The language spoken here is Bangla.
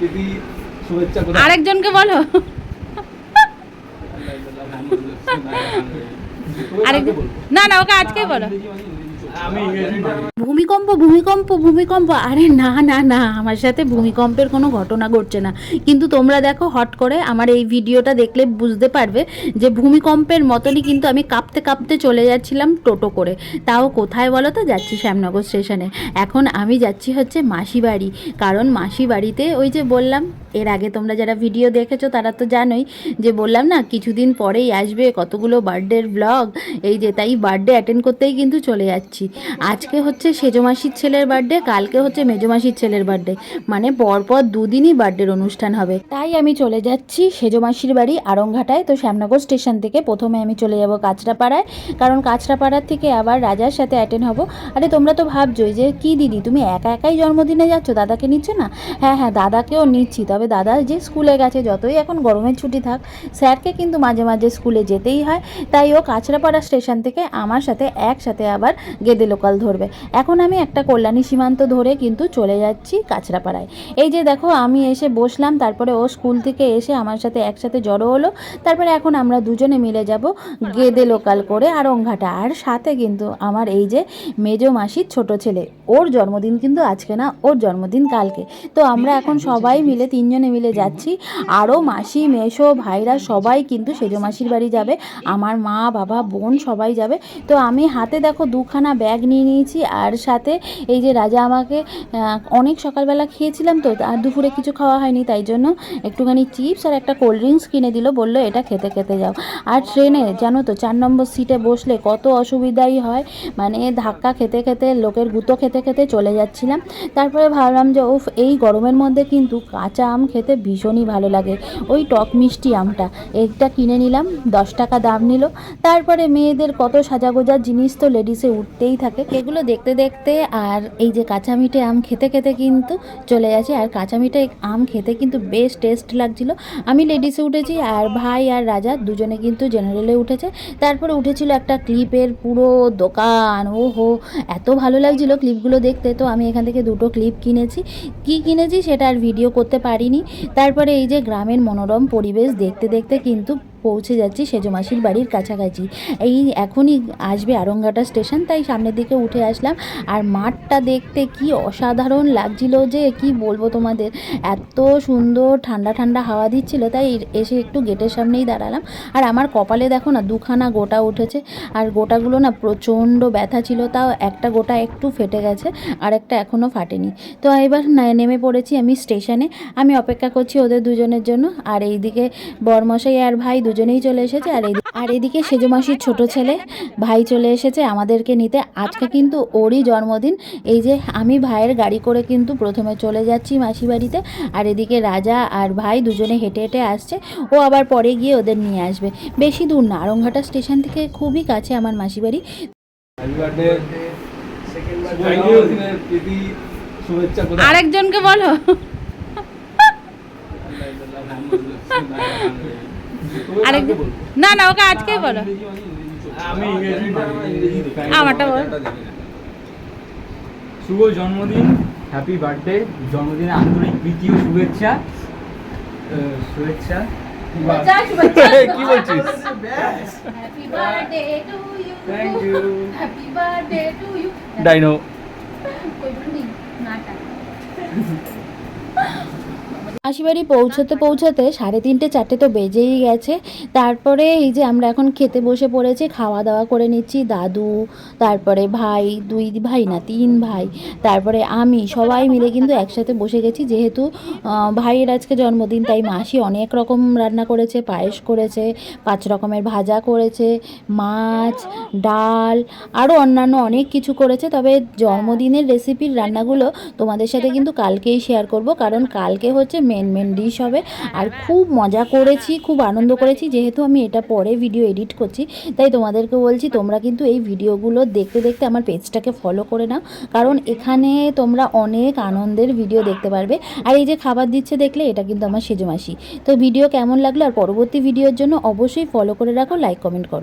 প্রীতি শুভেচ্ছা আরেকজনকে বলো। আরেক না না ওকে আজকেই বলো। ভূমিকম্প ভূমিকম্প ভূমিকম্প। আরে না না না, আমার সাথে ভূমিকম্পের কোনো ঘটনা ঘটছে না। কিন্তু তোমরা দেখো, হট করে আমার এই ভিডিওটা দেখলে বুঝতে পারবে যে ভূমিকম্পের মতনই কিন্তু আমি কাঁপতে কাঁপতে চলে যাচ্ছিলাম টোটো করে। তাও কোথায় বলো তো? যাচ্ছি শ্যামনগর স্টেশনে। এখন আমি যাচ্ছি হচ্ছে মাসি বাড়ি কারণ মাসি বাড়িতে ওই যে বললাম, এর আগে তোমরা যারা ভিডিও দেখেছ, তারা তো জানোই যে বললাম না, কিছুদিন পরেই আসবে কতগুলো বার্থডের ব্লগ এই যে তাই বার্থডে অ্যাটেন্ড করতেই কিন্তু চলে যাচ্ছি। আজকে হচ্ছে সেজো মাসির ছেলের বার্থডে কালকে হচ্ছে মেজো মাসির ছেলের বার্থডে মানে পরপর দুদিনই বার্থডের অনুষ্ঠান হবে। তাই আমি চলে যাচ্ছি সেজো মাসির বাড়ি আরংঘাটায় তো শ্যামনগর স্টেশন থেকে প্রথমে আমি চলে যাব কাঁচরাপাড়ায়। কারণ কাঁচরাপাড়ার থেকে আবার রাজার সাথে অ্যাটেন্ড হব। আরে তোমরা তো ভাবছোই যে কি দিদি, তুমি একা একাই জন্মদিনে যাচ্ছ? দাদাকে নিচ্ছ না? হ্যাঁ হ্যাঁ দাদাকেও নিচ্ছি। তবে দাদা যে স্কুলে গেছে, যতই এখন গরমের ছুটি থাক, স্যারকে কিন্তু মাঝে মাঝে স্কুলে যেতেই হয়। তাই ও কাঁচরাপাড়া স্টেশন থেকে আমার সাথে একসাথে আবার গেদে লোকাল ধরবে। এখন আমি একটা কল্যাণী সীমান্ত ধরে কিন্তু চলে যাচ্ছি কাঁচরাপাড়ায় এই যে দেখো, আমি এসে বসলাম, তারপরে ও স্কুল থেকে এসে আমার সাথে একসাথে জড়ো হলো। তারপরে এখন আমরা দুজনে মিলে যাব গেদে লোকাল করে আর অংঘাটা আর সাথে কিন্তু আমার এই যে মেজো মাসির ছোট ছেলে, ওর জন্মদিন কিন্তু আজকে না, ওর জন্মদিন কালকে। তো আমরা এখন সবাই মিলে, তিনজনে মিলে যাচ্ছি। আরও মাসি মেশো ভাইরা সবাই কিন্তু সেজো মাসির বাড়ি যাবে। আমার মা, বাবা, বোন সবাই যাবে। তো আমি হাতে দেখো দুখানা ব্যাগ নিয়ে নিয়েছি আর সাথে এই যে রাজা আমাকে অনেক সকালবেলা খেয়েছিলাম তো, আর দুপুরে কিছু খাওয়া হয়নি, তাই জন্য একটুখানি চিপস আর একটা কোল্ড ড্রিঙ্কস কিনে দিল, বলল এটা খেতে খেতে যাও। আর ট্রেনে, জানো তো, চার নম্বর সিটে বসলে কত অসুবিধাই হয় মানে ধাক্কা খেতে খেতে, লোকের গুঁতো খেতে খেতে চলে যাচ্ছিলাম। তারপরে ভাবলাম যে, উফ, এই গরমের মধ্যে কিন্তু কাঁচা আম খেতে ভীষণই ভালো লাগে। ওই টক মিষ্টি আমটা এইটা কিনে নিলাম, দশ টাকা দাম নিল। তারপরে মেয়েদের কত সাজাগোজার জিনিস তো লেডিসে উঠতেই থাকে। এগুলো দেখতে দেখতে আর এই যে কাঁচা মিঠে আম খেতে খেতে কিন্তু চলে যাচ্ছে আর কাঁচা মিঠে আম খেতে কিন্তু বেশ টেস্ট লাগছিল। আমি লেডিসে উঠেছি আর ভাই আর রাজা দুজনে কিন্তু জেনারেলে উঠেছে। তারপরে উঠেছিল একটা ক্লিপের পুরো দোকান। ও হো এত ভালো লাগছিল ক্লিপগুলো দেখতে। তো আমি এখান থেকে দুটো ক্লিপ কিনেছি। কি কিনেছি সেটা আর ভিডিও করতে পারিনি। তারপরে এই যে গ্রামের মনোরম পরিবেশ দেখতে দেখতে কিন্তু পৌঁছে যাচ্ছি সেজো মাসির বাড়ির কাছাকাছি। এই এখনই আসবে আরঙ্গাটা স্টেশন, তাই সামনের দিকে উঠে আসলাম। আর মাঠটা দেখতে কি অসাধারণ লাগছিল যে কি বলব তোমাদের? এত সুন্দর ঠান্ডা ঠান্ডা হাওয়া দিচ্ছিল, তাই এসে একটু গেটের সামনেই দাঁড়ালাম। আর আমার কপালে দেখো না, দুখানা গোটা উঠেছে। আর গোটাগুলো না প্রচণ্ড ব্যথা ছিল, তাও একটা গোটা একটু ফেটে গেছে, আর একটা এখনও ফাটেনি। তো এবার নেমে পড়েছি আমি স্টেশনে। আমি অপেক্ষা করছি ওদের দুজনের জন্য। আর এইদিকে বরমশাই আর ভাই দুজনেই চলে এসেছে আর এই আর এদিকে সেজো মাসির ছোট ছেলে ভাই চলে এসেছে আমাদেরকে নিতে। আজকে কিন্তু ওরই জন্মদিন। এই যে আমি ভাইয়ের গাড়ি করে কিন্তু প্রথমে চলে যাচ্ছি মাসি বাড়িতে। আর এদিকে রাজা আর ভাই দুজনে হেঁটে হেঁটে আসছে। ও আবার পরে গিয়ে ওদের নিয়ে আসবে। বেশি দূর না আরংঘাটা স্টেশন থেকে খুবই কাছে আমার মাসি বাড়ি। আরেকজনকে বলো। না না ওকে আজকেই বলো। আমি ইংরেজি জানি। আমারটা বল। শুভ জন্মদিন হ্যাপি বার্থডে জন্মদিনে আন্তরিক প্রীতি ও শুভেচ্ছা। শুভেচ্ছা। কি বলছিস? থ্যাংক ইউ ডাইনো মাসিবাড়ি পৌঁছতে পৌঁছতে সাড়ে তিনটে, চারটে তো বেজেই গেছে। তারপরে এই যে আমরা এখন খেতে বসে পড়েছি, খাওয়া দাওয়া করে নিচ্ছি দাদু, তারপরে ভাই, দুই ভাই না, তিন ভাই, তারপরে আমি সবাই মিলে কিন্তু একসাথে বসে গেছি। যেহেতু ভাইয়ের আজকে জন্মদিন, তাই মাসি অনেক রকম রান্না করেছে, পায়েস করেছে, পাঁচ রকমের ভাজা করেছে, মাছ, ডাল আরও অন্যান্য অনেক কিছু করেছে। তবে জন্মদিনের রেসিপির রান্নাগুলো তোমাদের সাথে কিন্তু কালকেই শেয়ার করব। কারণ কালকে হচ্ছে মেন মেন ডিশ হবে। আর খুব মজা করেছি, খুব আনন্দ করেছি। যেহেতু আমি এটা পরে ভিডিও এডিট করছি, তাই তোমাদেরকে বলছি, তোমরা কিন্তু এই ভিডিওগুলো দেখতে দেখতে আমার পেজটাকে ফলো করে নাও। কারণ এখানে তোমরা অনেক আনন্দের ভিডিও দেখতে পারবে। আর এই যে খাবার দিচ্ছে দেখলে, এটা কিন্তু আমার সেজো মাসি। তো ভিডিও কেমন লাগল আর পরবর্তী ভিডিওর জন্য অবশ্যই ফলো করে রাখো লাইক কমেন্ট করো।